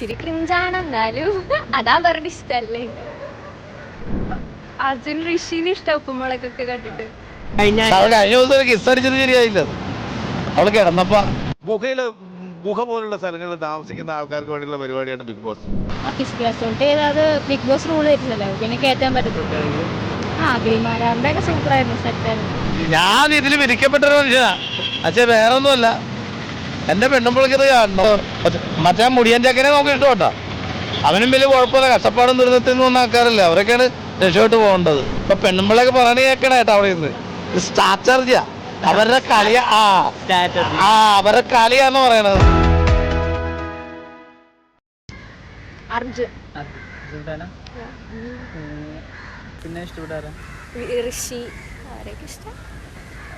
ഇച്ചിരി ക്രിഞ്ചാണ് എന്നാലും അതാ പറഞ്ഞ ഇഷ്ടല്ലേ? അർജുൻ ഋഷിന് ഇഷ്ടം ഉപ്പുമുളകൊക്കെ കണ്ടിട്ട്. ഒരു അവൾ കിടന്നപ്പോ ഗുഹയിൽ ഗുഹ പോലുള്ള സ്ഥലങ്ങളിൽ താമസിക്കുന്ന ആൾക്കാർക്ക് വേണ്ടിയുള്ള പരിപാടിയാണ് Bigg Boss Bigg Boss rule ചെയ്തില്ലല്ലോ പിന്നെ കയറ്റാൻ പറ്റത്തില്ല. ആ ഗെയിമാരാറിന്റെ ഒക്കെ സൂപ്പർ ആയിരുന്നു. സെറ്റായിരുന്നു ഞാൻ ഇതിൽ വിരിക്കപ്പെട്ടൊരു മനുഷ്യനാ. പക്ഷെ വേറെ ഒന്നുമല്ല എന്റെ പെണ്ണും ഇത് കാണണം. മറ്റേ മുടിയൻ ചക്കനെ നോക്കി ഇഷ്ടപ്പെട്ടാ. അവനും വലിയ കുഴപ്പമില്ല കഷ്ടപ്പാടും ദുരിതത്തിൽ നിന്ന് വന്ന ആൾക്കാരല്ലേ. അവരൊക്കെയാണ് രക്ഷപ്പെട്ട് പോകേണ്ടത്. ഇപ്പൊ പെണ്ണുമ്പിളൊക്കെ പറയണ കേൾക്കണ കേട്ടോ അവിടെ നിന്ന് ഇത് സ്റ്റാർച്ചർജിയാ അവരുടെ കളിയ ആ. ആ അവരുടെ കളിയാന്ന് പറയണത്. പിന്നെ ഇഷ്ടപ്പെടാറ് ഋഷി.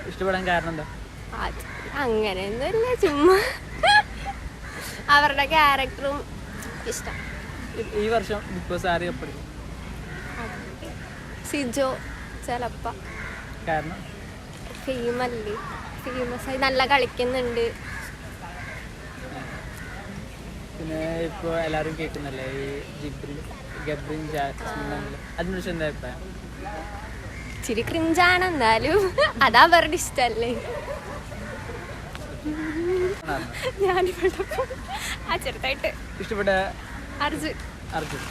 ഇഷ്ടപ്പെടാൻ കാരണം എന്താ? അത് അങ്ങനെയൊന്നുമില്ല ചുമ്മാ. അവരുടെ ക്യാരക്ടറും ഇഷ്ടം. ഈ- വർഷം ബിഗ് ബോസ് ആര് കപ്പെടുക്കും സിജോ ചിലപ്പ. കാരണം? ഫെയിമല്ലേ ഫേമസ് ആയി നല്ല കളിക്കുന്നുണ്ട്. പിന്നെ ഇപ്പോൾ എല്ലാവരും കേൾക്കുന്നല്ലേ ഈ ജിബ്രിൻ ഗബ്രിൻ അതിനെക്കുറിച്ച് എന്താ അഭിപ്രായം? ഇച്ചിരി ക്രിഞ്ചാണ് എന്നാലും അതാ അവരുടെ ഇഷ്ടല്ലേ. ഞാനിവിടെ ആ ചെറുതായിട്ട്. ഇഷ്ടപ്പെട്ട അർജുൻ. അർജുൻ.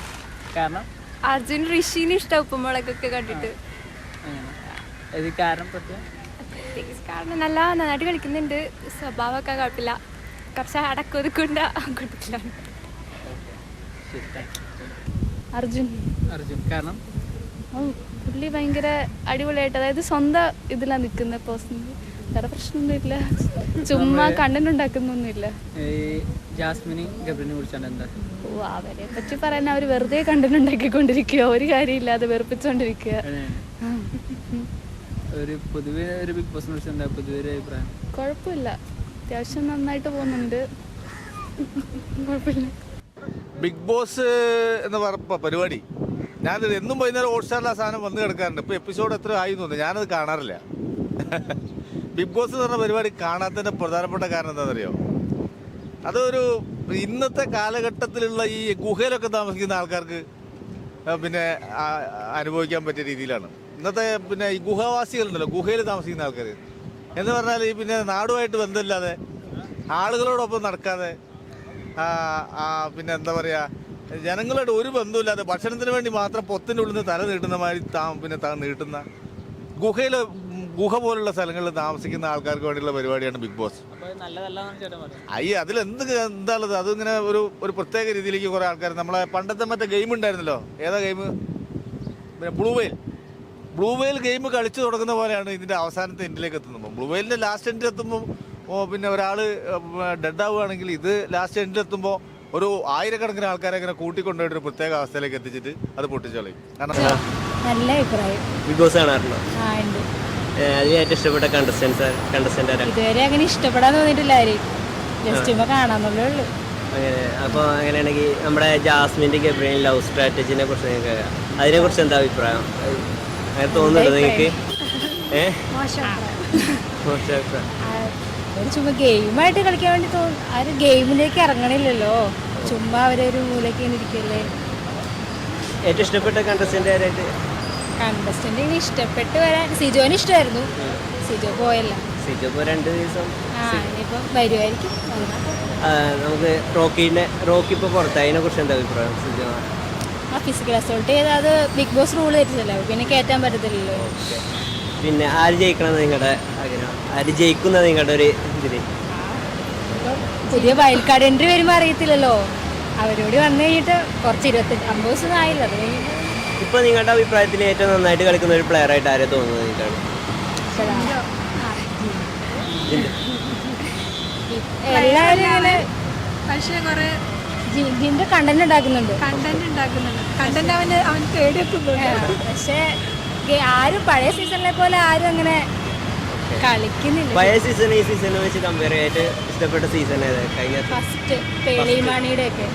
കാരണം? അർജുൻ ഋഷിന് ഇഷ്ടം ഉപ്പുമുളകൊക്കെ കണ്ടിട്ട്. ഇത് കാരണം കാരണം നല്ല നന്നായിട്ട് കളിക്കുന്നുണ്ട്. സ്വഭാവമൊക്കെ കുഴപ്പമില്ല. കുറച്ച് അടക്കൊതുക്കൊണ്ട താങ്ക് അർജുൻ. അർജുൻ കാരണം? പുള്ളി ഭയങ്കര അടിപൊളിയായിട്ട് അതായത് സ്വന്തം ഇതിലാണ് നിൽക്കുന്ന പേഴ്സണലി വേറെ പ്രശ്നമൊന്നുമില്ല. ചുമ്മാ കണ്ടന്റ് ഉണ്ടാക്കുന്നൊന്നുമില്ല ഈ ജാസ്മിനെയും ഗബ്രിനെ കുറിച്ചാണ് എന്താ? ഓ അവരെ പറ്റി പറയാൻ അവർ വെറുതെ കണ്ടന്റ് ഉണ്ടാക്കിക്കൊണ്ടിരിക്കുക ഒരു കാര്യമില്ലാതെ വെറുപ്പിച്ചോണ്ടിരിക്കുക. ഒരു പൊതുവേ ഒരു ബിഗ് ബോസിനെ കുറിച്ച് എന്താ പൊതുവേ അഭിപ്രായം? കുഴപ്പമില്ല. അത്യാവശ്യം നന്നായിട്ട് പോകുന്നുണ്ട്. കുഴപ്പമില്ല. ബിഗ് ബോസ് എന്ന് പറഞ്ഞ പരിപാടി. ഞാനത് എന്നും വൈകുന്നേരം ഹോട്ട്സ്റ്റാറിൽ ആ സാധനം വന്ന് കിടക്കാറുണ്ട്. ഇപ്പൊ എപ്പിസോഡ് എത്ര ആയി തോന്നുന്നു. ഞാനത് കാണാറില്ല. ബിഗ് ബോസ് എന്ന് പറഞ്ഞ പരിപാടി കാണാത്തതിന്റെ പ്രധാനപ്പെട്ട കാരണം എന്താണെന്നറിയോ? അതൊരു ഇന്നത്തെ കാലഘട്ടത്തിലുള്ള ഈ ഗുഹയിലൊക്കെ താമസിക്കുന്ന ആൾക്കാർക്ക് പിന്നെ അനുഭവിക്കാൻ പറ്റിയ രീതിയിലാണ്. ഇന്നത്തെ പിന്നെ ഈ ഗുഹവാസികളുണ്ടല്ലോ ഗുഹയിൽ താമസിക്കുന്ന ആൾക്കാർ എന്ന് പറഞ്ഞാൽ ഈ പിന്നെ നാടുമായിട്ട് ബന്ധമില്ലാതെ ആളുകളോടൊപ്പം നടക്കാതെ പിന്നെ എന്താ പറയുക ജനങ്ങളുടെ ഒരു ബന്ധമില്ലാതെ ഭക്ഷണത്തിന് വേണ്ടി മാത്രം പൊത്തിന്റെ ഉള്ളിൽ നിന്ന് തല നീട്ടുന്ന മാതിരി താ പിന്നെ നീട്ടുന്ന ഗുഹയിലെ ഗുഹ പോലുള്ള സ്ഥലങ്ങളിൽ താമസിക്കുന്ന ആൾക്കാർക്ക് വേണ്ടിയുള്ള പരിപാടിയാണ് ബിഗ് ബോസ്. അയ്യ അതിൽ എന്ത് എന്താണുള്ളത് അതിങ്ങനെ ഒരു ഒരു പ്രത്യേക രീതിയിലേക്ക് കുറെ ആൾക്കാർ നമ്മളെ പണ്ടത്തെ മറ്റേ ഗെയിം ഉണ്ടായിരുന്നല്ലോ? ഏതാ ഗെയിം പിന്നെ blue whale blue whale game കളിച്ചു തുടങ്ങുന്ന പോലെയാണ് ഇതിന്റെ അവസാനത്തെ എൻഡിലേക്ക് എത്തുന്നത്. ബ്ലൂ വെയിലിന്റെ ലാസ്റ്റ് എൻഡിൽ എത്തുമ്പോൾ ഓ പിന്നെ ഒരാൾ ഡെഡ് ആവുകയാണെങ്കിൽ ഇത് ലാസ്റ്റ് എൻഡിൽ എത്തുമ്പോൾ ഒരു ആയിരക്കണക്കിന് ആൾക്കാരെ ഇങ്ങനെ കൂട്ടിക്കൊണ്ടുപോയിട്ട് ഒരു പ്രത്യേക അവസ്ഥയിലേക്ക് എത്തിച്ചിട്ട് അത് പൊട്ടിച്ചോളി കാരണം നല്ല അഭിപ്രായം. ബിഗ് ബോസ് കാണാറുണ്ടോ? ഏറ്റവും ഇഷ്ടപ്പെട്ട കണ്ടസ്റ്റൻസ് കണ്ടസ്റ്റന്റ് ആരാ? ഇതുവരെ അങ്ങനെ ഇഷ്ടപ്പെടാൻ തോന്നിയിട്ടില്ല ആരെയും ജസ്റ്റ് ഇപ്പൊ കാണാന്നുള്ളേ ഉള്ളൂ. അങ്ങനെ അപ്പോൾ അങ്ങനെയാണെങ്കിൽ നമ്മുടെ ജാസ്മിന്റെ ഗബ്രിയൻ ലവ് സ്ട്രാറ്റജിനെ കുറിച്ച് നിങ്ങൾക്ക് അതിനെ കുറിച്ച് എന്താ അഭിപ്രായം? അങ്ങനെ തോന്നുന്നുണ്ടോ നിങ്ങൾക്ക്? ഏഹ് ചുമ്മാ ഗെയിമായിട്ട് കളിക്കാൻ വേണ്ടി തോന്നും ആരും ഗെയിമിലേക്ക് ഇറങ്ങണില്ലല്ലോ. ചുമ്മാ അവരൊരു മൂലയ്ക്ക് ഇരിക്കല്ലേ. ഏറ്റവും ഇഷ്ടപ്പെട്ട കണ്ടസ്റ്റന്റ് ആരായിട്ട്? കണ്ടസ്റ്റന്റ് ഇഷ്ടപ്പെട്ട് വരാൻ സിജോന് ഇഷ്ടമായിരുന്നു സിജോ പോയല്ല. സിജോ ഇപ്പോൾ രണ്ട് ദിവസം ആ ഇനിയിപ്പം വരുമായിരിക്കും നമുക്ക് റോക്കിന്റെ റോക്കി ഇപ്പോൾ പുറത്തായി. അതിനെ കുറിച്ച് എന്താ അഭിപ്രായം സിജോ? ആ ഫിസിക്കൽ അസോൾട്ട് ചെയ്ത് അത് ബിഗ് ബോസ് റൂൾ തെറ്റിച്ചല്ലോ പിന്നെ കയറ്റാൻ പറ്റത്തില്ലല്ലോ. പിന്നെ ആര് ജയിക്കണം നിങ്ങളുടെ ആഗ്രഹം? ആര് ജയിക്കുന്ന നിങ്ങളുടെ ഒരു ഇതിൽ പുതിയ വയൽക്കാട് എൻട്രി വരുമ്പോൾ അറിയത്തില്ലല്ലോ. അവരോട് വന്നു കഴിഞ്ഞിട്ട് കുറച്ച് ഇരുപത്തെട്ട് അമ്പത് ദിവസം ആയില്ല? അത് കഴിഞ്ഞിട്ട് ഇപ്പൊ നിങ്ങളുടെ അഭിപ്രായത്തിൽ ഏറ്റവും നന്നായിട്ട് കളിക്കുന്ന ഒരു പ്ലെയർ ആയിട്ട് ആരെ തോന്നുന്നത് നിങ്ങൾക്കാണ് ഇപ്പഴാ. എല്ലാവരും ഇങ്ങനെ പക്ഷേ കുറെ ജിന്റെ കണ്ടന്റ് ഉണ്ടാക്കുന്നുണ്ട്. കണ്ടന്റ് ഉണ്ടാക്കുന്നുണ്ട്. കണ്ടന്റ് അവന് അവൻ തേടിയെത്തുന്നുണ്ട് ആ, പക്ഷേ ഗെ- ആരും പഴയ സീസണിലെ പോലെ ആരും അങ്ങനെ കളിക്കുന്നില്ല. പഴയ സീസൺ ഈ സീസണിനെ വെച്ച് കമ്പയർ ചെയ്തിട്ട് ഇഷ്ടപ്പെട്ട സീസൺ ഏതാ? കഴിഞ്ഞ ഫസ്റ്റ് പേളിമാണിയുടെ ഒക്കെ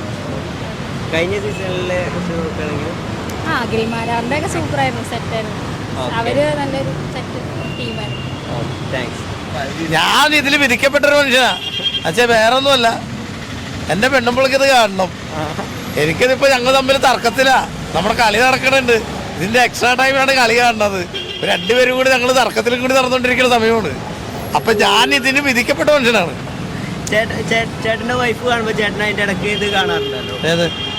കഴിഞ്ഞ സീസണിലെ കുറച്ച് നോക്കുകയാണെങ്കിൽ ആ അഖിൽമാരാറിന്റെ ഒക്കെ സൂപ്പർ ആയിരുന്നു. സെറ്റായിരുന്നു അവർ നല്ലൊരു സെറ്റ് ടീമായിരുന്നു താങ്ക്സ് ഞാൻ ഇതിൽ വിധിക്കപ്പെട്ടൊരു മനുഷ്യനാ. അച്ഛ വേറെ ഒന്നുമല്ല എന്റെ പെണ്ണുമ്പിളക്ക് ഇത് കാണണം. എനിക്കിതിപ്പോ ഞങ്ങൾ തമ്മിൽ തർക്കത്തിലാ. നമ്മുടെ കളി നടക്കണുണ്ട്. ഇതിന്റെ എക്സ്ട്രാ ടൈമാണ് കളി കാണുന്നത്. രണ്ടുപേരും കൂടി ഞങ്ങൾ തർക്കത്തിലും കൂടി നടന്നുകൊണ്ടിരിക്കുന്ന സമയമാണ്. അപ്പൊ ഞാൻ ഇതിന് വിധിക്കപ്പെട്ട മനുഷ്യനാണ്. ചേട്ടന്റെ ചേട്ടന്റെ വൈഫ് കാണുമ്പോ ചേട്ടൻ അതിന്റെ ഇടയ്ക്ക് ഇത് കാണാറുണ്ടല്ലോ.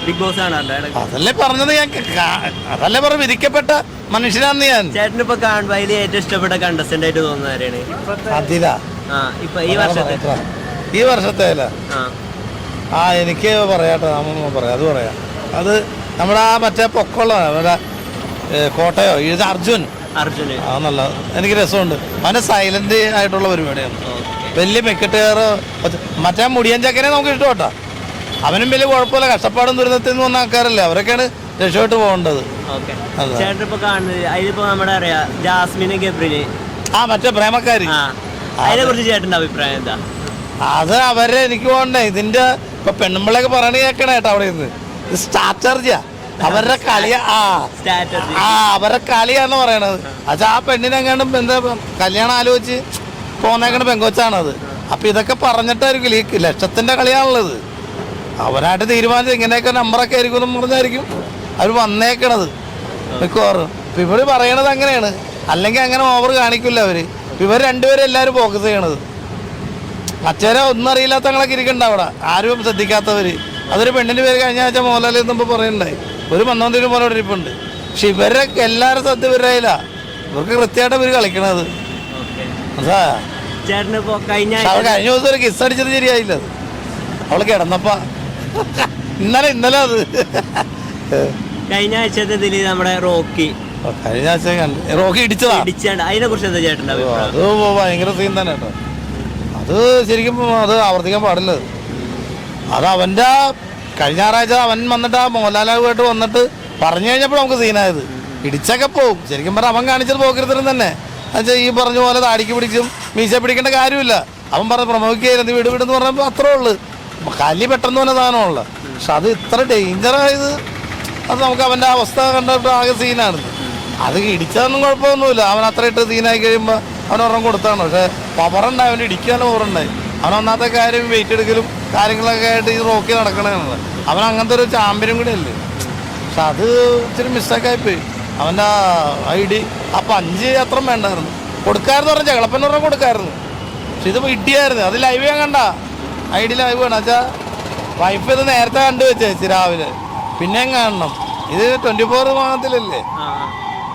ബിഗ് ബോസ് കാണാറുണ്ടോ അതല്ലേ പറഞ്ഞത് ഞാൻ അതല്ലേ പറഞ്ഞു വിധിക്കപ്പെട്ട മനുഷ്യനാന്ന് ഞാൻ. ചേട്ടൻ ഇപ്പൊ കാണുമ്പോ അതിൽ ഏറ്റവും ഇഷ്ടപ്പെട്ട കണ്ടസ്റ്റന്റ് ആയിട്ട് തോന്നുന്ന ആരാണ്? അതിലാ. ആ ഇപ്പൊ ഈ വർഷത്തെ. ഈ വർഷത്തെ അല്ല. ആ. എനിക്ക് പറയാട്ടോ. നമ്മൾ പറയാം. അത് പറയാം. അത് നമ്മുടെ ആ മറ്റേ പൊക്കമുള്ള നമ്മുടെ കോട്ടയോ? ഇത് അർജുൻ. അർജുന്. ആ നല്ല എനിക്ക് രസമുണ്ട്. അവന് സൈലന്റ് ആയിട്ടുള്ള പരിപാടിയാണ്. വലിയ മെക്കിട്ടുകാർ മറ്റേ മുടിയൻ ചക്കനെ നമുക്ക് ഇഷ്ടപ്പെട്ടാ അവനും വലിയ കുഴപ്പമില്ല. കഷ്ടപ്പാടും ദുരിതത്തിൽ നിന്ന് വന്ന ആൾക്കാരല്ലേ. അവരൊക്കെയാണ് രക്ഷപ്പെട്ട് പോകേണ്ടത്. കാണുന്നത് അതിലിപ്പോ നമ്മുടെ അറിയാ ജാസ്മിന് ഗബ്രിന് ആ മറ്റേ പ്രേമക്കാരി. ആ. അതിനെ കുറിച്ച് ചേട്ടന്റെ അഭിപ്രായം എന്താ? അത് അവരെ എനിക്ക് പോകണ്ടേ. ഇതിന്റെ ഇപ്പൊ പെണ്ണുമ്പിളൊക്കെ പറയണ കേക്കണേ കേട്ടോ അവിടെ നിന്ന് ഇത് സ്ട്രാറ്റജിയാ അവരുടെ കളിയ. ആ. ആ അവരുടെ കളിയാന്ന് പറയണത്. അത് ആ പെണ്ണിനെങ്ങാണ്ടും എന്താ കല്യാണം ആലോചിച്ച് പോന്നേക്കണ പെങ്കൊച്ചാണത്. അപ്പൊ ഇതൊക്കെ പറഞ്ഞിട്ടായിരിക്കും ഈ ലക്ഷത്തിന്റെ കളിയാണുള്ളത്. അവരായിട്ട് തീരുമാനിച്ചത് ഇങ്ങനെയൊക്കെ നമ്പറൊക്കെ ആയിരിക്കും എന്ന് പറഞ്ഞായിരിക്കും. അവർ വന്നേക്കണത്. മിക്കവാറും. ഇവർ പറയണത് അങ്ങനെയാണ്. അല്ലെങ്കിൽ അങ്ങനെ ഓവർ കാണിക്കില്ല അവർ ഇവർ രണ്ടുപേരും എല്ലാവരും ഫോക്കസ് ചെയ്യണത്. മറ്റേരെ ഒന്നും അറിയില്ലാത്തങ്ങളൊക്കെ ഇരിക്കണ്ട അവിടെ. ആരും ശ്രദ്ധിക്കാത്തവർ അതൊരു പെണ്ണിന്റെ പേര് കഴിഞ്ഞ ആഴ്ച മോഹൻലാലിൽ നിന്നപ്പോ പറയുന്നുണ്ടായി. ഒരു മന്നോന്തിരി പോലെ ഇരിപ്പുണ്ട്. പക്ഷെ ഇവരെ എല്ലാവരും ശ്രദ്ധ ഇവരായില്ല ഇവർക്ക് കൃത്യമായിട്ട് ഇവർ കളിക്കണത്. അതാ. കഴിഞ്ഞ ദിവസം ഒരു കിസ് അടിച്ചത് ശരിയായില്ല. അവൾ അവൾ കിടന്നപ്പ. ഇന്നലെ ഇന്നലെ അത്. കഴിഞ്ഞ ആഴ്ചത്തെ ദിലീ നമ്മുടെ റോക്കി. കഴിഞ്ഞ ആഴ്ച കണ്ട്. റോക്കി ഇടിച്ചതാ? ഇടിച്ചാണ്ട്. അതിനെ കുറിച്ച് എന്താ ചേട്ടന്റെ അഭിപ്രായം? അത് ഭയങ്കര സീൻ തന്നെ കേട്ടോ. അത് ശരിക്കും അത് ആവർത്തിക്കാൻ പാടില്ല. അത്. അവന്റെ കഴിഞ്ഞ ഞായറാഴ്ച അവൻ വന്നിട്ട് ആ മോഹൻലാലുമായിട്ട് വന്നിട്ട് പറഞ്ഞു കഴിഞ്ഞപ്പോൾ നമുക്ക് സീനായത് ഇടിച്ചൊക്കെ പോവും. ശരിക്കും പറഞ്ഞാൽ അവൻ കാണിച്ചത് പോക്കരുത്തരം തന്നെ. എന്നുവെച്ചാൽ ഈ പറഞ്ഞ പോലെ താടിക്ക് പിടിച്ചും മീശ പിടിക്കേണ്ട കാര്യമില്ല. അവൻ പറഞ്ഞ പ്രമോദിക്കുക വീട് വിടുന്ന് പറഞ്ഞപ്പോൾ അത്രേ ഉള്ളു. കല്ലി പെട്ടെന്ന് തന്നെ സാധനമുള്ള പക്ഷെ അത് ഇത്ര ഡേഞ്ചറായത് അത് നമുക്ക് അവന്റെ അവസ്ഥ കണ്ടിട്ട് ആകെ സീനാണ് അത് ഇടിച്ചതൊന്നും കുഴപ്പമൊന്നുമില്ല. അവൻ അത്ര ഇട്ട് സീനായി കഴിയുമ്പോൾ അവൻ ഒരെണ്ണം കൊടുത്താണ്. പക്ഷെ പവറുണ്ടായി അവന്റെ ഇടിക്കാനും പവറുണ്ടായി അവൻ ഒന്നാമത്തെ കാര്യം വെയിറ്റ് എടുക്കലും കാര്യങ്ങളൊക്കെ ആയിട്ട് ഈ റോക്കി നടക്കണമെന്നുള്ളത് അവൻ അങ്ങനത്തെ ഒരു ചാമ്പ്യനും കൂടെ അല്ലേ? പക്ഷെ അത് ഇച്ചിരി മിസ്റ്റേക്കായി പോയി. അവന്റെ ഐ ഡി ആ പഞ്ച് അത്ര വേണ്ടായിരുന്നു. കൊടുക്കാമെന്ന് പറഞ്ഞാൽ ചെകളപ്പൻ പറഞ്ഞാൽ കൊടുക്കായിരുന്നു. പക്ഷെ ഇത് ഇടിയായിരുന്നു. അത് ലൈവ് ഞാൻ കണ്ട. ഐ ഡി ലൈവ് വേണം വെച്ചാൽ വൈഫ് ഇത് നേരത്തെ കണ്ടു വെച്ചേച്ചി രാവിലെ പിന്നെയും കാണണം? ഇത് ട്വന്റി ഫോർ മാസത്തിലല്ലേ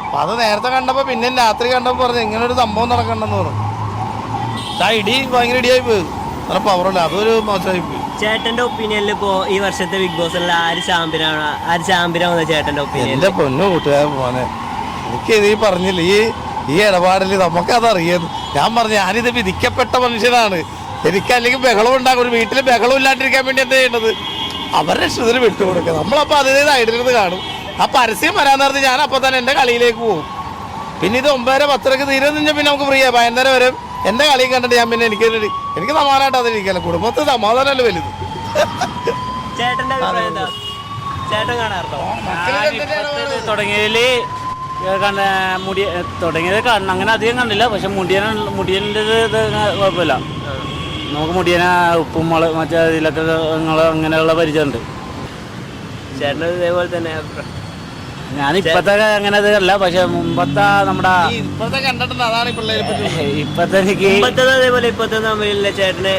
അപ്പൊ അത് നേരത്തെ കണ്ടപ്പോ പിന്നെ രാത്രി കണ്ടപ്പോ പറഞ്ഞു ഇങ്ങനെ ഒരു സംഭവം നടക്കണ്ടെന്ന് പറഞ്ഞു. ആ ഇടി ഭയങ്കര ഇടിയായി പോയി. നല്ല പവറല്ല അതൊരു മോശമായി പോയി. ചേട്ടന്റെ ഒപ്പീനിയനിൽ ഇപ്പോ ഈ വർഷത്തെ ബിഗ് ബോസിൽ ആര് ചാമ്പ്യനാണ് ആര് ചാമ്പ്യനാവുന്ന ചേട്ടന്റെ ഒപ്പീനിയൻ എന്റെ പൊന്നു കൂട്ടുകാരൻ മോനെ. എനിക്ക് ഇത് ഈ പറഞ്ഞില്ല ഈ ഈ ഇടപാടിൽ നമുക്കതറിയാം. ഞാൻ പറഞ്ഞു ഞാനിത് വിധിക്കപ്പെട്ട മനുഷ്യനാണ്. എനിക്ക് അല്ലെങ്കിൽ ബഹളം ഉണ്ടാകും. ഒരു വീട്ടിൽ ബഹളം ഇല്ലാണ്ടിരിക്കാൻ വേണ്ടി എന്താ ചെയ്യേണ്ടത്? അവരുടെ ഇഷ്ടത്തിന് വിട്ടുകൊടുക്കുക. നമ്മളപ്പോൾ അതിന്റെ ഐഡിയത് കാണും. ആ പരസ്യം വരാൻ നേരത്ത് ഞാൻ അപ്പോൾ തന്നെ എന്റെ കളിയിലേക്ക് പോകും. പിന്നെ ഇത് ഒമ്പതര പത്തരക്ക് തീരെ നിന്ന് പിന്നെ നമുക്ക് ഫ്രീ ആയി ഭയങ്കര വരും എന്റെ കളിയും കണ്ടിട്ട് ഞാൻ പിന്നെ എനിക്ക് എനിക്ക് സമാധാനമായിട്ട് അതിരിക്കല കുടുംബത്തിൽ സമാധാനമല്ലേ വലുത്? മുടി തുടങ്ങിയത് കാണണം അങ്ങനെ അധികം കണ്ടില്ല. പക്ഷെ മുടിയൻ മുടിയന്റെ ഇത് കുഴപ്പമില്ല. നമുക്ക് മുടിയന ഉപ്പും മുളക് മറ്റേ ഇതിലൊക്കെ നിങ്ങൾ അങ്ങനെയുള്ള പരിചയമുണ്ട്. ചേട്ടന് ഇതേപോലെ തന്നെ ഞാൻ ഇപ്പത്തെ അങ്ങനെ അല്ല പക്ഷെ മുമ്പത്തെ നമ്മുടെ ഈ ഇപ്പോഴത്തെ കണ്ടിട്ടുണ്ട് അതാണ് ഇപ്പത്തെ എനിക്ക് അതേപോലെ ഇപ്പത്തെ തമ്മിലുള്ള ചേട്ടന്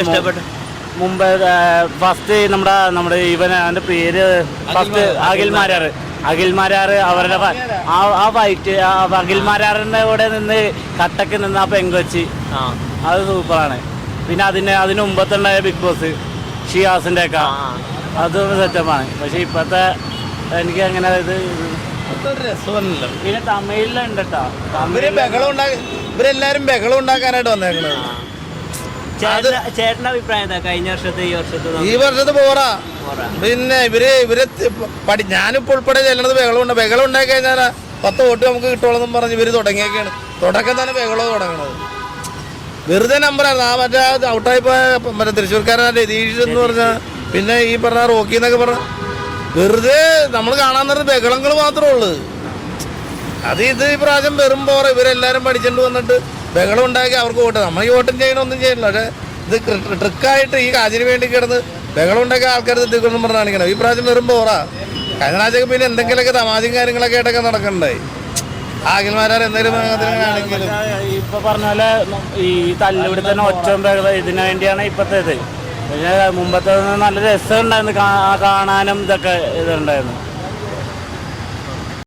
ഇഷ്ടപ്പെട്ട മുമ്പ് ഫസ്റ്റ് നമ്മുടെ നമ്മുടെ ഇവൻ അവന്റെ പേര് ഫസ്റ്റ് അഖിൽമാരാറ് അഖിൽമാരാറ് അവരുടെ ആ ആ ഫൈറ്റ് അഖിൽമാരാറിന്റെ കൂടെ നിന്ന് കട്ടക്ക് നിന്ന് ആ പെങ്കൊച്ചി. ആ. അത് സൂപ്പറാണ്. പിന്നെ അതിന് അതിന് മുമ്പത്തുണ്ടായ ബിഗ് ബോസ് ഷിയാസിന്റെ ഒക്കെ ആ. അത് സെറ്റപ്പാണ് പക്ഷെ ഇപ്പത്തെ എനിക്ക് അങ്ങനെ ഇത് പിന്നെ തമിഴിലുണ്ട് കേട്ടോ ഇവർ ബഹളം ഉണ്ടാക്കി ഇവരെല്ലാരും ബഹളം ഉണ്ടാക്കാനായിട്ട് വന്നേക്കണത്. ചേട്ടന്റെ അഭിപ്രായം എന്താ? കഴിഞ്ഞ വർഷത്തെ ഈ വർഷത്തെ ഈ വർഷത്തെ പോറാ. പിന്നെ ഇവർ ഇവർ പഠി ഞാനിപ്പോ ഉൾപ്പെടെ ചെല്ലണത് ബഹളം ഉണ്ട്. ബഹളം ഉണ്ടാക്കി കഴിഞ്ഞാൽ പത്ത് വോട്ട് നമുക്ക് കിട്ടുള്ളതെന്നും പറഞ്ഞ് ഇവർ തുടങ്ങിയൊക്കെയാണ് തുടക്കം തന്നെ ബഹളം തുടങ്ങണത്. വെറുതെ നമ്പറാണ് ആ മറ്റേ ഔട്ടായി പോയ മറ്റേ തൃശ്ശൂർക്കാരൻ എന്ന് പറഞ്ഞ പിന്നെ ഈ പറഞ്ഞ റോക്കി എന്നൊക്കെ പറഞ്ഞ. വെറുതെ നമ്മൾ കാണാൻ നേരത്ത് ബഹളങ്ങൾ മാത്രമേ ഉള്ളൂ. അത് ഇത് ഈ പ്രാവശ്യം വെറും പോറ ഇവരെല്ലാരും പഠിച്ചിട്ട് വന്നിട്ട് ബഹളം ഉണ്ടാക്കി അവർക്ക് വോട്ട്. നമ്മൾ ഈ വോട്ടും ചെയ്യണം ഒന്നും ചെയ്യണില്ല. പക്ഷെ ഇത് ട്രിക്കായിട്ട് ഈ കാജിന് വേണ്ടി കിടന്ന് ബഹളം ഉണ്ടാക്കി ആൾക്കാർ തെറ്റിക്കൊന്നും പറഞ്ഞ് കാണിക്കണം ഈ പ്രാവശ്യം വെറും പോറാ കഴിഞ്ഞ പിന്നെ എന്തെങ്കിലുമൊക്കെ തമാശയും കാര്യങ്ങളൊക്കെ ആയിട്ടൊക്കെ നടക്കണ്ടായി ആകിൽമാരാർ എന്തായാലും ഇപ്പൊ പറഞ്ഞ പോലെ ഈ തല്ലുപിടി തന്നെ ഒച്ചയും ബഹളം ഇതിനു വേണ്ടിയാണ് ഇപ്പത്തേത്. പിന്നെ മുമ്പത്തെ നല്ല രസം ഉണ്ടായിരുന്നു കാണാനും ഇതൊക്കെ ഇതുണ്ടായിരുന്നു.